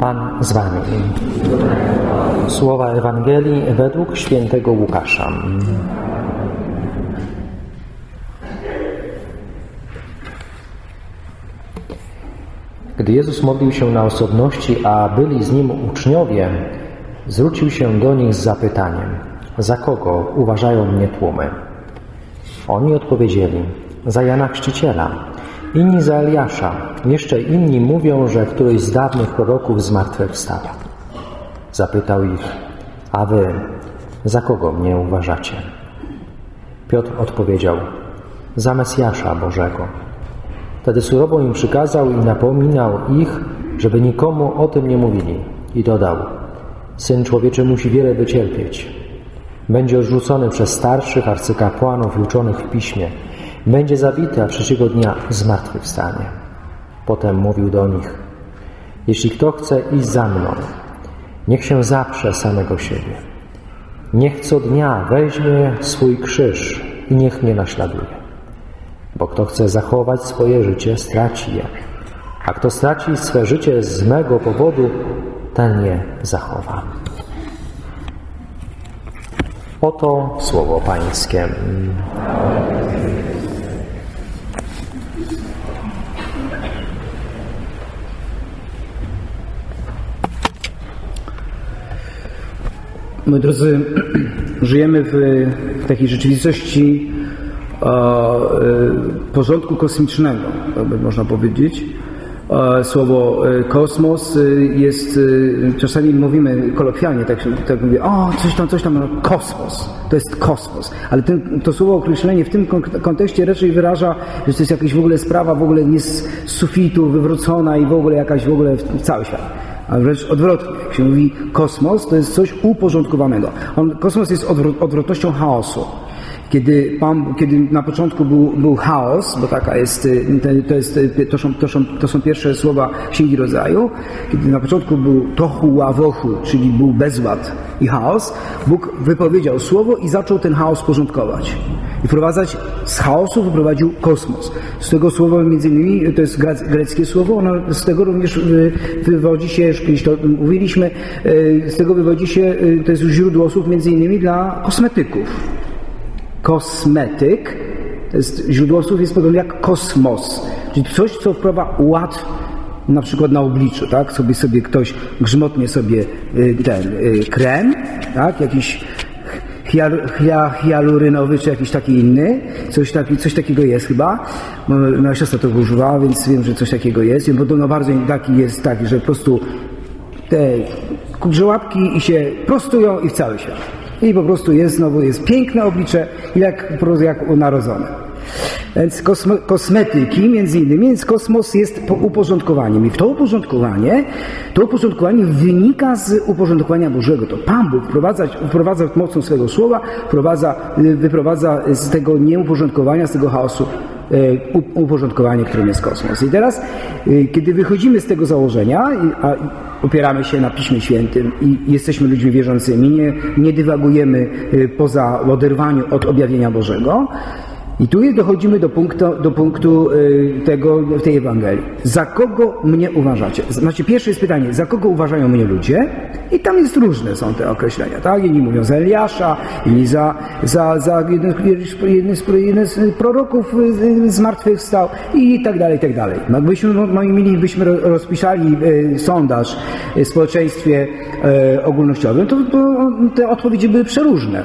Pan z Wami. Słowa Ewangelii według świętego Łukasza. Gdy Jezus modlił się na osobności, a byli z Nim uczniowie, zwrócił się do nich z zapytaniem, za kogo uważają mnie tłumy? Oni odpowiedzieli, za Jana Chrzciciela, inni za Eliasza, jeszcze inni mówią, że któryś z dawnych proroków zmartwychwstał. Zapytał ich, a wy, za kogo mnie uważacie? Piotr odpowiedział, za Mesjasza Bożego. Wtedy surowo im przykazał i napominał ich, żeby nikomu o tym nie mówili. I dodał, Syn Człowieczy musi wiele wycierpieć. Będzie odrzucony przez starszych arcykapłanów i uczonych w piśmie. Będzie zabity, a trzeciego dnia zmartwychwstanie. Potem mówił do nich, jeśli kto chce iść za mną, niech się zaprze samego siebie. Niech co dnia weźmie swój krzyż i niech mnie naśladuje. Bo kto chce zachować swoje życie, straci je. A kto straci swe życie z mego powodu, ten je zachowa. Oto słowo Pańskie. My drodzy, żyjemy w, takiej rzeczywistości e, e, porządku kosmicznego, by można powiedzieć. Słowo e, kosmos e, jest, e, czasami mówimy kolokwialnie, tak, tak mówię, o, coś tam, coś tam, no, kosmos, to jest kosmos. Ale ten, to słowo określenie w tym kon- kontekście raczej wyraża, że to jest jakaś w ogóle sprawa w ogóle nie z sufitu wywrócona i w ogóle jakaś w ogóle w, cały świat. A wręcz odwrotnie. Jak się mówi kosmos, to jest coś uporządkowanego. On, kosmos jest odwrot, odwrotnością chaosu. Kiedy, Pan, kiedy na początku był, był chaos, bo taka jest, y, to, jest, y, to, są, to, są, to są pierwsze słowa Księgi Rodzaju, kiedy na początku był tohu ławohu, czyli był bezład i chaos, Bóg wypowiedział słowo i zaczął ten chaos porządkować. I wprowadzać, z chaosu wyprowadził kosmos. Z tego słowa między innymi, to jest grec- greckie słowo, ono z tego również wy- wywodzi się, już kiedyś to mówiliśmy, y, z tego wywodzi się, y, to jest źródło słów między innymi dla kosmetyków kosmetyk, to jest źródło słów jest podobne jak kosmos, czyli coś, co wprowadza ład na przykład na obliczu, tak? Sobie sobie ktoś grzmotnie sobie y, ten y, krem, tak? Jakiś hial- hia- hialurynowy czy jakiś taki inny, coś, taki, coś takiego jest chyba. Moja siostra tego używała, więc wiem, że coś takiego jest. I podobno bardzo taki jest taki, że po prostu te kurze łapki i się prostują i w cały. I po prostu jest znowu, jest piękne oblicze, jak, jak narodzone. Więc kosme, kosmetyki, między innymi, więc kosmos jest po uporządkowaniem. I w to uporządkowanie, to uporządkowanie wynika z uporządkowania Bożego. To Pan Bóg wprowadza, wprowadza mocą swego słowa, wprowadza, wyprowadza z tego nieuporządkowania, z tego chaosu e, uporządkowanie, którym jest kosmos. I teraz, e, kiedy wychodzimy z tego założenia, a opieramy się na Piśmie Świętym i jesteśmy ludźmi wierzącymi, nie, nie dywagujemy e, poza oderwaniu od objawienia Bożego, i tu dochodzimy do punktu, do punktu e, tego, w tej Ewangelii. Za kogo mnie uważacie? Znaczy, pierwsze jest pytanie, za kogo uważają mnie ludzie? I tam jest różne są te określenia, tak? Jedni mówią za Eliasza, inni za, za, za jeden, jeden, z, jeden z proroków y, zmartwychwstał i tak dalej, i tak dalej. No, jakbyśmy, no, mielibyśmy ro- rozpisali sondaż w społeczeństwie ogólnościowym, to, to te odpowiedzi były przeróżne.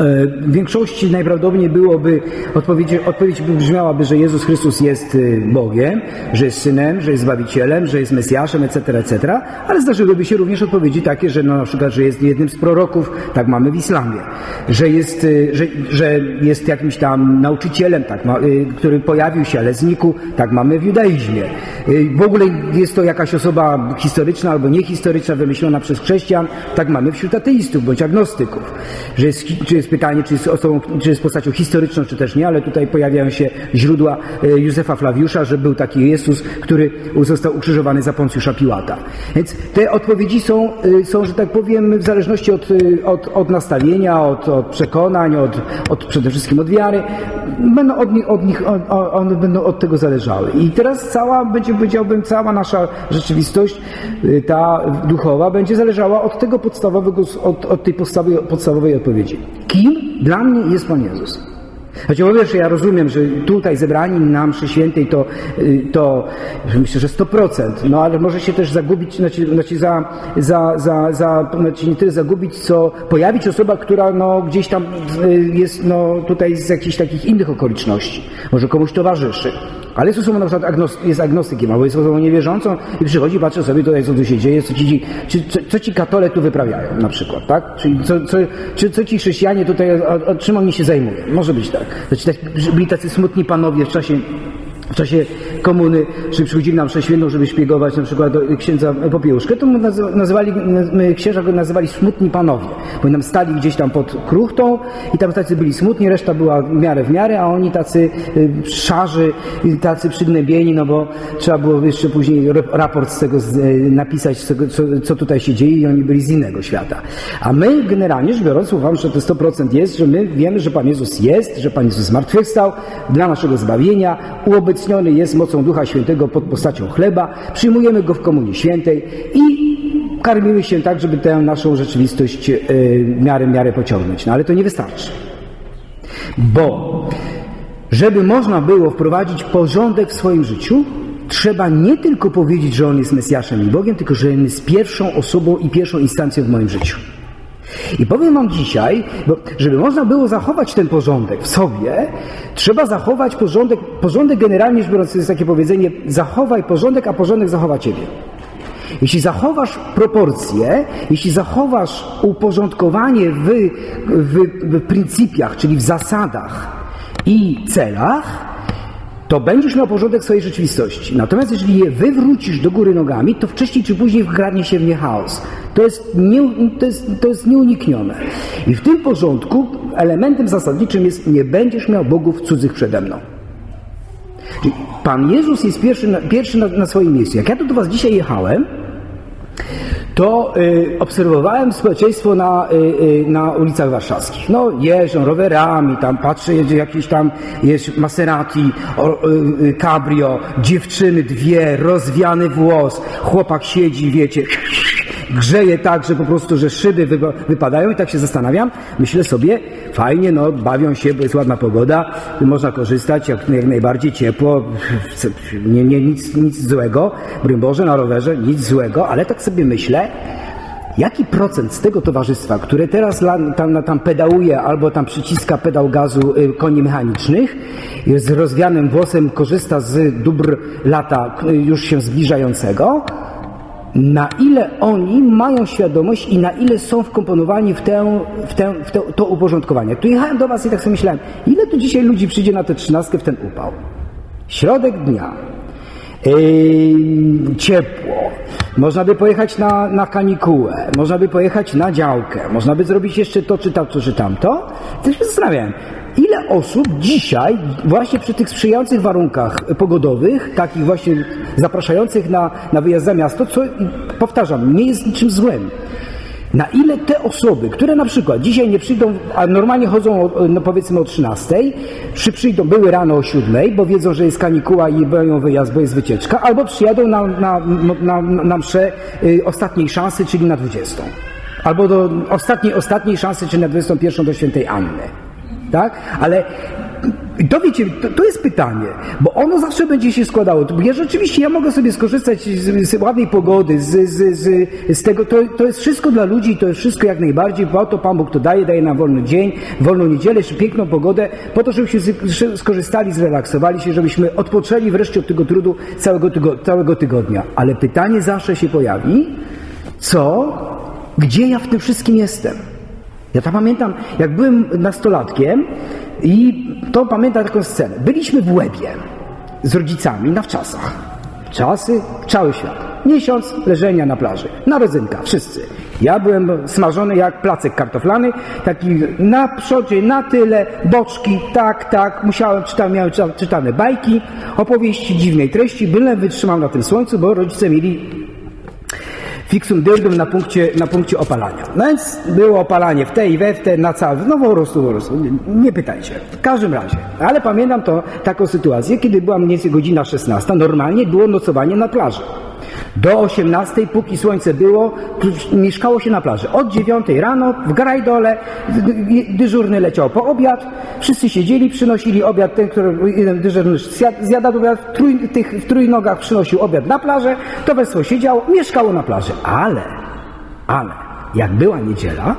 E, W większości najprawdopodobniej byłoby, odpowiedź, odpowiedź by brzmiałaby, że Jezus Chrystus jest y, Bogiem, że jest Synem, że jest Zbawicielem, że jest Mesjaszem, etc., etc., ale zdarzyłyby się również odpowiedzi takie, że no, na przykład, że jest jednym z proroków, tak mamy w islamie, że jest, y, że, że jest jakimś tam nauczycielem, tak, y, który pojawił się, ale znikł, tak mamy w judaizmie. W ogóle jest to jakaś osoba historyczna albo niehistoryczna, wymyślona przez chrześcijan, tak mamy wśród ateistów bądź agnostyków, że jest, że jest jest pytanie, czy jest osobą, czy jest postacią historyczną, czy też nie, ale tutaj pojawiają się źródła e, Józefa Flawiusza, że był taki Jezus, który został ukrzyżowany za Poncjusza Piłata. Więc te odpowiedzi są, e, są że tak powiem, w zależności od, e, od, od nastawienia, od, od przekonań, od, od przede wszystkim od wiary, będą od nich, od nich one będą od tego zależały. I teraz cała, będzie powiedziałbym, cała nasza rzeczywistość, ta duchowa, będzie zależała od tego podstawowego, od, od tej podstawowej odpowiedzi. Kim dla mnie jest Pan Jezus? Choć po pierwsze, ja rozumiem, że tutaj zebrani na mszy świętej to, y, to myślę, że 100%, no ale może się też zagubić, znaczy, znaczy za, za, za, za, znaczy nie tyle zagubić, co pojawić osoba, która no, gdzieś tam y, jest no, tutaj z jakichś takich innych okoliczności, może komuś towarzyszy. Ale jest osobą na przykład agnos, jest agnostykiem, albo jest osobą niewierzącą i przychodzi, patrzy sobie tutaj, co tu się dzieje, co ci, czy, co, co ci katole tu wyprawiają na przykład, tak? Czyli co, co, czy, co ci chrześcijanie tutaj, o, o, czym oni się zajmują? Może być tak. Znaczy, tak, byli tacy smutni panowie w czasie w czasie komuny, czy przychodzili nam przeświętną, żeby szpiegować na przykład księdza Popiełuszkę, to nazywali, księża go nazywali smutni panowie, bo nam stali gdzieś tam pod kruchtą i tam tacy byli smutni, reszta była w miarę w miarę, a oni tacy y, szarzy, tacy przygnębieni, no bo trzeba było jeszcze później rap- raport z tego y, napisać, co, co tutaj się dzieje i oni byli z innego świata. A my generalnie rzecz biorąc, uważam, że to 100% jest, że my wiemy, że Pan Jezus jest, że Pan Jezus zmartwychwstał dla naszego zbawienia, uobecniony jest mocą Ducha Świętego pod postacią chleba, przyjmujemy Go w Komunii Świętej i karmimy się tak, żeby tę naszą rzeczywistość w miarę, miarę pociągnąć. No ale to nie wystarczy. Bo żeby można było wprowadzić porządek w swoim życiu, trzeba nie tylko powiedzieć, że On jest Mesjaszem i Bogiem, tylko że On jest pierwszą osobą i pierwszą instancją w moim życiu. I powiem Wam dzisiaj, bo żeby można było zachować ten porządek w sobie, trzeba zachować porządek, porządek generalnie rzecz biorąc, jest takie powiedzenie, zachowaj porządek, a porządek zachowa Ciebie. Jeśli zachowasz proporcje, jeśli zachowasz uporządkowanie w, w, w pryncypiach, czyli w zasadach i celach, to będziesz miał porządek swojej rzeczywistości. Natomiast jeżeli je wywrócisz do góry nogami, to wcześniej czy później wkradnie się w nie chaos. To jest, nie, to, jest, to jest nieuniknione. I w tym porządku elementem zasadniczym jest nie będziesz miał bogów cudzych przede mną. Czyli Pan Jezus jest pierwszy, na, pierwszy na, na swoim miejscu. Jak ja tu do Was dzisiaj jechałem, to y, obserwowałem społeczeństwo na, y, y, na ulicach warszawskich. No jeżdżą rowerami, tam patrzę, jedzie jakiś tam, jest Maserati, o, y, y, cabrio, dziewczyny dwie, rozwiany włos, chłopak siedzi, wiecie, grzeje tak, że po prostu, że szyby wypa- wypadają i tak się zastanawiam, myślę sobie, fajnie, no bawią się, bo jest ładna pogoda, można korzystać, jak, jak najbardziej ciepło, nie, nie, nic, nic złego, broń Boże, na rowerze, nic złego, ale tak sobie myślę, Jaki procent z tego towarzystwa, które teraz tam, tam pedałuje albo tam przyciska pedał gazu y, koni mechanicznych, z rozwianym włosem korzysta z dóbr lata y, już się zbliżającego, na ile oni mają świadomość i na ile są wkomponowani w, tę, w, tę, w to, uporządkowanie. Tu jechałem do Was i tak sobie myślałem, ile tu dzisiaj ludzi przyjdzie na tę trzynastkę w ten upał? Środek dnia. Yy, ciepło. Można by pojechać na, na kanikułę, można by pojechać na działkę, można by zrobić jeszcze to, czy tamto, czy tamto. Też się zastanawiałem, ile osób dzisiaj, właśnie przy tych sprzyjających warunkach pogodowych, takich właśnie zapraszających na, na wyjazd za miasto, co powtarzam, nie jest niczym złym. Na ile te osoby, które na przykład dzisiaj nie przyjdą, a normalnie chodzą no powiedzmy o 13, przy przyjdą, były rano o 7, bo wiedzą, że jest kanikuła i mają wyjazd, bo jest wycieczka, albo przyjadą na, na, na, na mszę y, ostatniej szansy, czyli na 20. Albo do ostatniej, ostatniej szansy, czyli na 21 do świętej Anny. Tak? Ale to wiecie, to, to jest pytanie, bo ono zawsze będzie się składało. Ja rzeczywiście ja mogę sobie skorzystać z, z ładnej pogody, z, z, z, z tego, to, to jest wszystko dla ludzi, to jest wszystko jak najbardziej, po to Pan Bóg to daje, daje nam wolny dzień, wolną niedzielę, piękną pogodę, po to, żebyśmy skorzystali, zrelaksowali się, żebyśmy odpoczęli wreszcie od tego trudu całego, tygo, całego tygodnia. Ale pytanie zawsze się pojawi, co, gdzie ja w tym wszystkim jestem? Ja to pamiętam, jak byłem nastolatkiem i to pamiętam taką scenę. Byliśmy w Łebie z rodzicami na wczasach. Czasy, cały świat. Miesiąc leżenia na plaży. Na rodzynka, wszyscy. Ja byłem smażony jak placek kartoflany, taki na przodzie, na tyle, boczki, tak, tak. Musiałem, czytałem, miałem czyta- czytane bajki, opowieści dziwnej treści, byle wytrzymał na tym słońcu, bo rodzice mieli fixum dyrdum na punkcie, na punkcie opalania. No więc było opalanie w te i we w te, na cały, no po prostu, po prostu, nie, pytajcie. W każdym razie. Ale pamiętam to, taką sytuację, kiedy była mniej więcej godzina 16, normalnie było nocowanie na plaży. Do 18, póki słońce było, mieszkało się na plaży. Od 9 rano w grajdole, dy- dyżurny leciał po obiad, wszyscy siedzieli, przynosili obiad, ten, który jeden dyżurny zjad- zjadał obiad, w, trój, tych, w trójnogach przynosił obiad na plażę, to wesło siedziało, mieszkało na plaży. Ale, ale, jak była niedziela,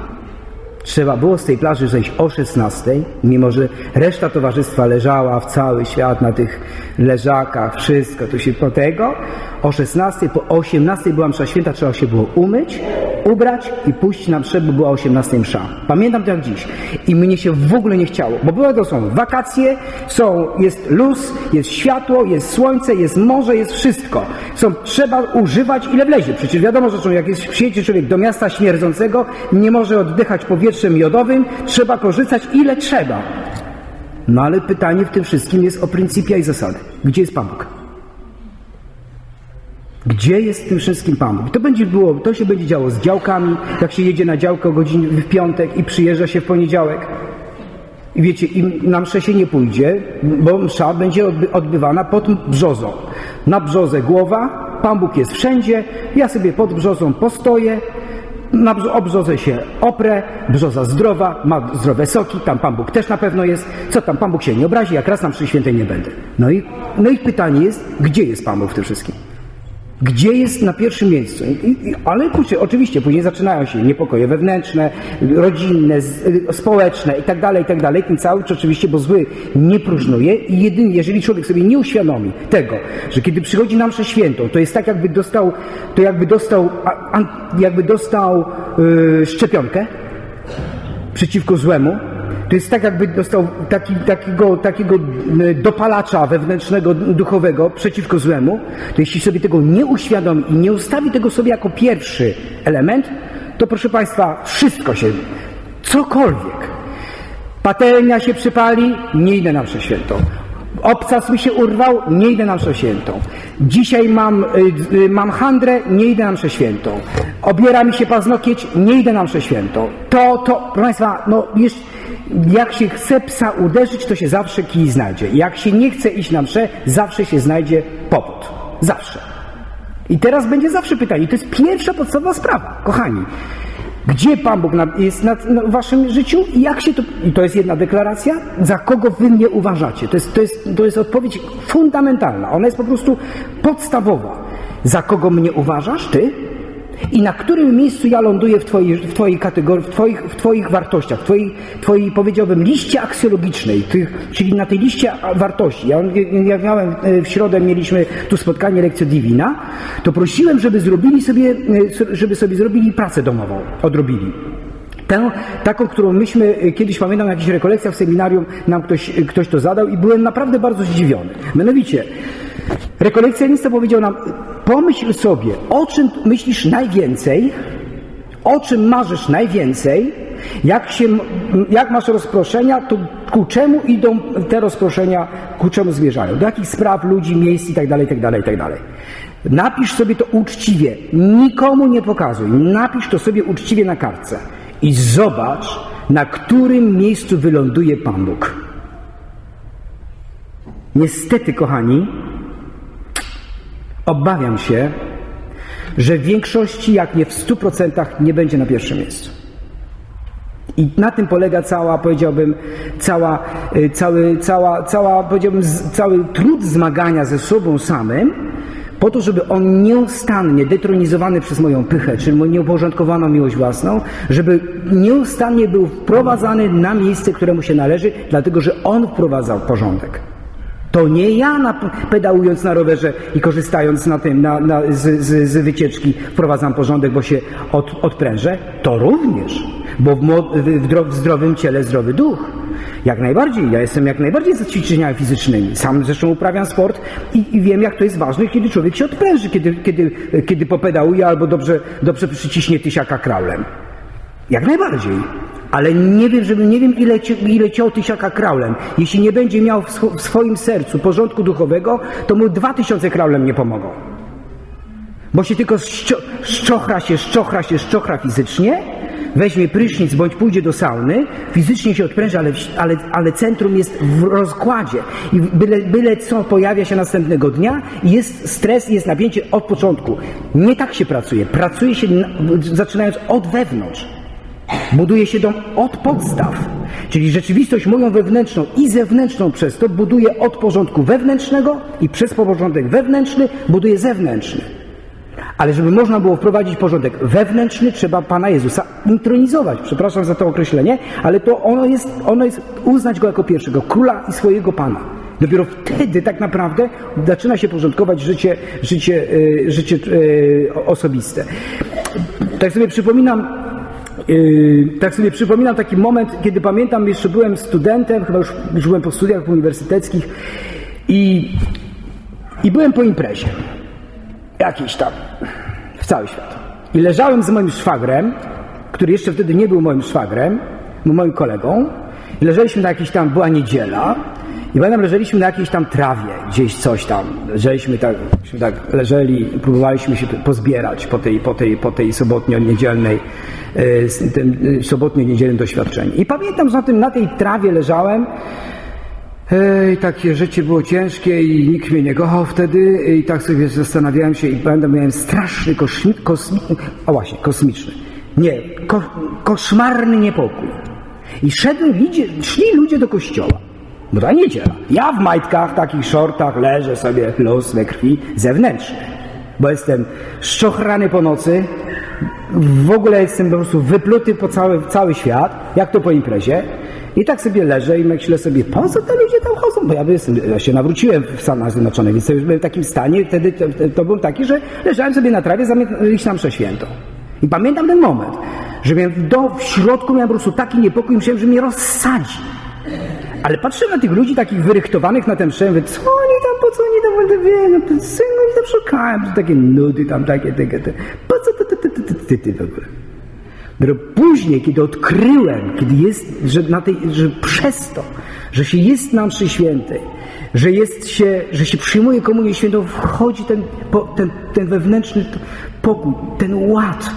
Trzeba było z tej plaży zejść o 16, mimo że reszta towarzystwa leżała w cały świat na tych leżakach, wszystko tu się po tego. O 16, po 18 była msza święta, trzeba się było umyć, ubrać i pójść na mszę, bo była 18 msza. Pamiętam to jak dziś. I mnie się w ogóle nie chciało, bo były to są wakacje, są, jest luz, jest światło, jest słońce, jest morze, jest wszystko. Są, trzeba używać ile wlezie. Przecież wiadomo rzeczą, jak jest przyjedzie człowiek do miasta śmierdzącego, nie może oddychać powietrzem jodowym, trzeba korzystać ile trzeba. No ale pytanie w tym wszystkim jest o pryncypia i zasady. Gdzie jest Pan Bóg? Gdzie jest tym wszystkim Pan Bóg? To będzie było, to się będzie działo z działkami, jak się jedzie na działkę o godzinie w piątek i przyjeżdża się w poniedziałek. I wiecie, i na mszę się nie pójdzie, bo msza będzie odby odbywana pod brzozą. Na brzozę głowa, Pan Bóg jest wszędzie, ja sobie pod brzozą postoję, na o brzozę się oprę, brzoza zdrowa, ma zdrowe soki, tam Pan Bóg też na pewno jest. Co tam, Pan Bóg się nie obrazi, jak raz na mszy świętej nie będę. No i, no i pytanie jest, gdzie jest Pan Bóg w tym wszystkim? Gdzie jest na pierwszym miejscu? I, i, ale kurczę, oczywiście, później zaczynają się niepokoje wewnętrzne, rodzinne, z, y, społeczne i dalej, i tak dalej. Ten cały czas oczywiście, bo zły nie próżnuje i jedynie, jeżeli człowiek sobie nie uświadomi tego, że kiedy przychodzi na mszę świętą, to jest tak jakby dostał, to jakby dostał, a, an, jakby dostał y, szczepionkę przeciwko złemu, to jest tak, jakby dostał taki, takiego, takiego e, dopalacza wewnętrznego, duchowego przeciwko złemu, to jeśli sobie tego nie uświadomi i nie ustawi tego sobie jako pierwszy element, to proszę Państwa, wszystko się, cokolwiek, patelnia się przypali, nie idę na mszę świętą. Obcas mi się urwał, nie idę na mszę świętą. Dzisiaj mam, y, mam handrę, nie idę na mszę świętą. Obiera mi się paznokieć, nie idę na mszę świętą. To, to, proszę Państwa, no jeszcze, jak się chce psa uderzyć, to się zawsze kij znajdzie. Jak się nie chce iść na mszę, zawsze się znajdzie powód. Zawsze. I teraz będzie zawsze pytanie. To jest pierwsza podstawowa sprawa, kochani. Gdzie Pan Bóg jest na, waszym życiu i jak się to... I to jest jedna deklaracja, za kogo wy mnie uważacie. To jest, to jest, to jest odpowiedź fundamentalna. Ona jest po prostu podstawowa. Za kogo mnie uważasz? Ty? I na którym miejscu ja ląduję w Twojej, w twojej kategorii, w Twoich, w twoich wartościach, w Twojej, twojej, powiedziałbym, liście aksjologicznej, tych, czyli na tej liście wartości. Ja, ja miałem, e, w środę mieliśmy tu spotkanie Lekcja Divina, to prosiłem, żeby zrobili sobie, e, żeby sobie zrobili pracę domową, odrobili. Tę, taką, którą myśmy e, kiedyś pamiętam na jakichś rekolekcjach w seminarium, nam ktoś, ktoś to zadał i byłem naprawdę bardzo zdziwiony. Mianowicie, rekolekcjonista powiedział nam, pomyśl sobie, o czym myślisz najwięcej, o czym marzysz najwięcej, jak, się, jak masz rozproszenia, to ku czemu idą te rozproszenia, ku czemu zmierzają, do jakich spraw, ludzi, miejsc itd., itd., itd. Napisz sobie to uczciwie, nikomu nie pokazuj, napisz to sobie uczciwie na kartce i zobacz, na którym miejscu wyląduje Pan Bóg. Niestety, kochani, obawiam się, że w większości, jak nie w 100% nie będzie na pierwszym miejscu. I na tym polega cała, powiedziałbym, cała, y, cały, cała, cała, powiedziałbym, cały trud zmagania ze sobą samym, po to, żeby on nieustannie, detronizowany przez moją pychę, czy moją nieuporządkowaną miłość własną, żeby nieustannie był wprowadzany na miejsce, któremu się należy, dlatego że on wprowadzał porządek. To nie ja na, pedałując na rowerze i korzystając na tym, na, na, z, z, z wycieczki wprowadzam porządek, bo się od, odprężę. To również. bo w, w, w zdrowym ciele zdrowy duch. Jak najbardziej. Ja jestem jak najbardziej za ćwiczeniami fizycznymi. Sam zresztą uprawiam sport i, i wiem, jak to jest ważne, kiedy człowiek się odpręży, kiedy, kiedy, kiedy popedałuje albo dobrze, dobrze przyciśnie tysiaka kraulem. Jak najbardziej. Ale nie wiem, nie wiem, ile, ile ciął tysiaka kraulem. Jeśli nie będzie miał w, swo- w swoim sercu porządku duchowego, to mu dwa tysiące kraulem nie pomogą. Bo się tylko szczo- szczochra się, szczochra się, szczochra fizycznie, weźmie prysznic bądź pójdzie do sauny, fizycznie się odpręża, ale, ale, ale centrum jest w rozkładzie i byle, byle co pojawia się następnego dnia jest stres, jest napięcie od początku. Nie tak się pracuje. Pracuje się na, zaczynając od wewnątrz. Buduje się dom od podstaw. Czyli rzeczywistość moją wewnętrzną i zewnętrzną przez to buduje od porządku wewnętrznego i przez porządek wewnętrzny buduje zewnętrzny. Ale żeby można było wprowadzić porządek wewnętrzny, trzeba Pana Jezusa intronizować. Przepraszam za to określenie, ale to ono jest, ono jest uznać Go jako pierwszego, króla i swojego Pana. Dopiero wtedy tak naprawdę zaczyna się porządkować życie, życie, e, życie e, osobiste. Tak sobie przypominam, Yy, tak sobie przypominam taki moment, kiedy pamiętam, jeszcze byłem studentem, chyba już, już byłem po studiach uniwersyteckich i, i byłem po imprezie. Jakiś tam. W cały świat. I leżałem z moim szwagrem, który jeszcze wtedy nie był moim szwagrem, był moim kolegą. I leżeliśmy na jakiejś tam, była niedziela. I pamiętam, leżeliśmy na jakiejś tam trawie, gdzieś coś tam. Leżeliśmy tak, tak leżeli próbowaliśmy się pozbierać po tej, po tej, po tej sobotnio-niedzielnej, tym e, sobotnio-niedzielnym doświadczeniu. I pamiętam, że na, tym, na tej trawie leżałem Ej, takie życie było ciężkie i nikt mnie nie kochał wtedy i tak sobie zastanawiałem się i pamiętam, miałem straszny, koszmi, a właśnie, kosmiczny, nie, ko, koszmarny niepokój. I szedłem, idzie, szli ludzie do kościoła, bo to niedziela. Ja w majtkach, takich shortach leżę sobie, los we krwi, zewnętrzny, bo jestem szczochrany po nocy, w ogóle jestem po prostu wypluty po cały, cały świat, jak to po imprezie. I tak sobie leżę i myślę sobie, po co te ludzie tam chodzą? Bo ja, jestem, ja się nawróciłem w Stanach Zjednoczonych, więc już byłem w takim stanie, wtedy to, to, był taki, że leżałem sobie na trawie zamiast iść na. I pamiętam ten moment, że miałem do, w środku miałem po prostu taki niepokój, myślałem, że mnie rozsadzi. Ale patrzę na tych ludzi takich wyrychtowanych na tę mszę, mówię, co oni tam, po co oni tam będą, wie, no co oni tam szukają, to takie nudy tam, takie, takie, te, po co ty, ty, ty, ty, ty, ty w ogóle? Dopiero później, kiedy odkryłem, kiedy jest, że, na tej, że przez to, że się jest na mszy świętej, że, jest się, że się przyjmuje komunię świętą, wchodzi ten, ten, ten wewnętrzny pokój, ten ład,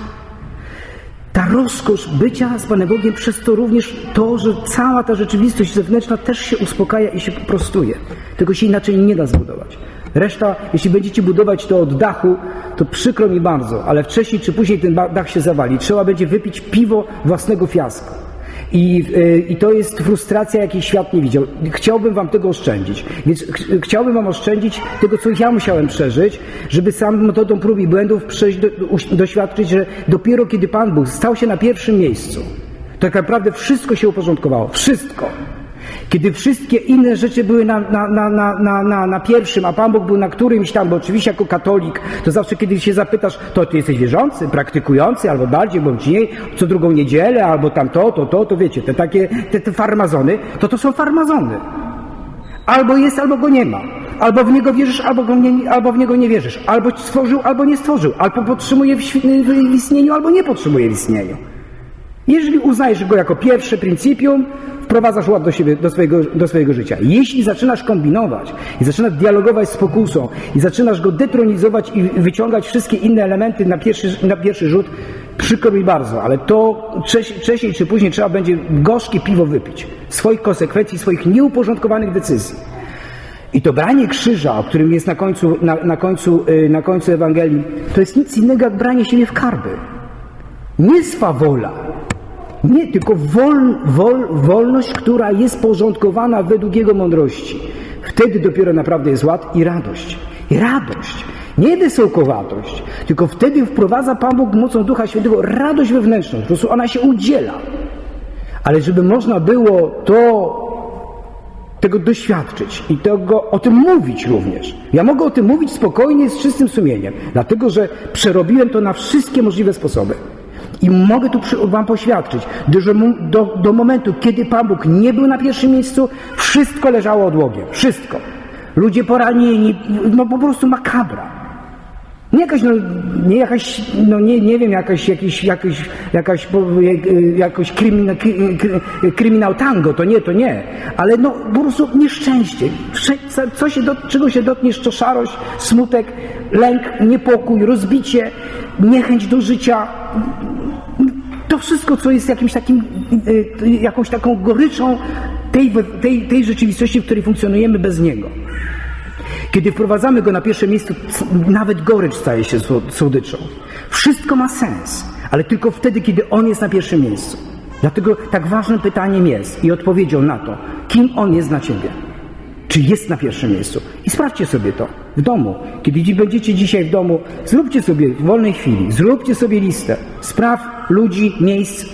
ta rozkosz bycia z Panem Bogiem, przez to również to, że cała ta rzeczywistość zewnętrzna też się uspokaja i się prostuje. Tego się inaczej nie da zbudować. Reszta, jeśli będziecie budować to od dachu, to przykro mi bardzo, ale wcześniej czy później ten dach się zawali. Trzeba będzie wypić piwo własnego fiaska. I, y, I to jest frustracja, jakiej świat nie widział. Chciałbym wam tego oszczędzić. Więc ch chciałbym wam oszczędzić tego, co ja musiałem przeżyć, żeby sam metodą prób i błędów przejść, do, doświadczyć, że dopiero kiedy Pan Bóg stał się na pierwszym miejscu, tak naprawdę wszystko się uporządkowało. Wszystko. Kiedy wszystkie inne rzeczy były na, na, na, na, na, na, pierwszym, a Pan Bóg był na którymś tam, bo oczywiście jako katolik, to zawsze kiedy się zapytasz, to ty jesteś wierzący, praktykujący, albo bardziej, bądź mniej, co drugą niedzielę, albo tam to, to, to, to wiecie, te takie, te, te farmazony, to to są farmazony. Albo jest, albo go nie ma. Albo w niego wierzysz, albo, go nie, albo w niego nie wierzysz. Albo stworzył, albo nie stworzył. Albo podtrzymuje w, w istnieniu, albo nie podtrzymuje w istnieniu. Jeżeli uznajesz go jako pierwsze pryncypium, wprowadzasz ład do, siebie, do, swojego, do swojego życia. Jeśli zaczynasz kombinować i zaczynasz dialogować z pokusą i zaczynasz go detronizować i wyciągać wszystkie inne elementy na pierwszy, na pierwszy rzut, przykro mi bardzo, ale to wcześniej, czy później trzeba będzie gorzkie piwo wypić. Swoich konsekwencji, swoich nieuporządkowanych decyzji. I to branie krzyża, o którym jest na końcu, na, na końcu, yy, na końcu Ewangelii, to jest nic innego jak branie siebie w karby. Nie swa wola, nie, tylko wol, wol, wolność, która jest porządkowana według Jego mądrości. Wtedy dopiero naprawdę jest ład i radość. I radość. Nie desołkowatość, tylko wtedy wprowadza Pan Bóg mocą Ducha Świętego radość wewnętrzną. Po prostu ona się udziela. Ale żeby można było to tego doświadczyć i tego, o tym mówić również. Ja mogę o tym mówić spokojnie, z czystym sumieniem, dlatego że przerobiłem to na wszystkie możliwe sposoby. I mogę tu Wam poświadczyć, że do, do momentu, kiedy Pan Bóg nie był na pierwszym miejscu, wszystko leżało odłogiem. Wszystko. Ludzie poranieni, no po prostu makabra. Nie jakaś, no, nie jakaś, no nie, nie wiem, jakaś, jakiś, jakaś, jakaś, jakoś krymina, kry- kry- kryminał tango, to nie, to nie. Ale no po prostu nieszczęście. Co się do, czego się dotkniesz, to szarość, smutek, lęk, niepokój, rozbicie, niechęć do życia. To wszystko, co jest jakimś takim, y, jakąś taką goryczą tej, tej, tej rzeczywistości, w której funkcjonujemy bez Niego. Kiedy wprowadzamy go na pierwsze miejsce, nawet gorycz staje się sło- słodyczą. Wszystko ma sens, ale tylko wtedy, kiedy on jest na pierwszym miejscu. Dlatego tak ważnym pytaniem jest i odpowiedzią na to, kim on jest dla ciebie. Czy jest na pierwszym miejscu? I sprawdźcie sobie to w domu. Kiedy dzi- będziecie dzisiaj w domu, zróbcie sobie w wolnej chwili, zróbcie sobie listę spraw, ludzi, miejsc,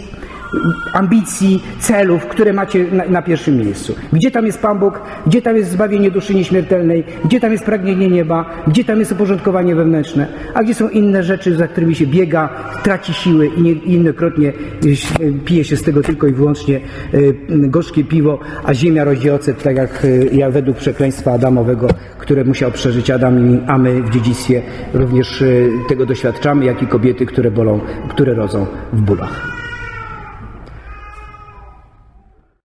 ambicji, celów, które macie na, na pierwszym miejscu. Gdzie tam jest Pan Bóg, gdzie tam jest zbawienie duszy nieśmiertelnej, gdzie tam jest pragnienie nieba, gdzie tam jest uporządkowanie wewnętrzne, a gdzie są inne rzeczy, za którymi się biega, traci siły i, nie, innokrotnie y, pije się z tego tylko i wyłącznie y, gorzkie piwo, a ziemia rodzi ocet, tak jak, y, jak według przekleństwa Adamowego, które musiał przeżyć Adam a my w dziedzictwie również tego doświadczamy, jak i kobiety, które bolą, które rodzą w bólach.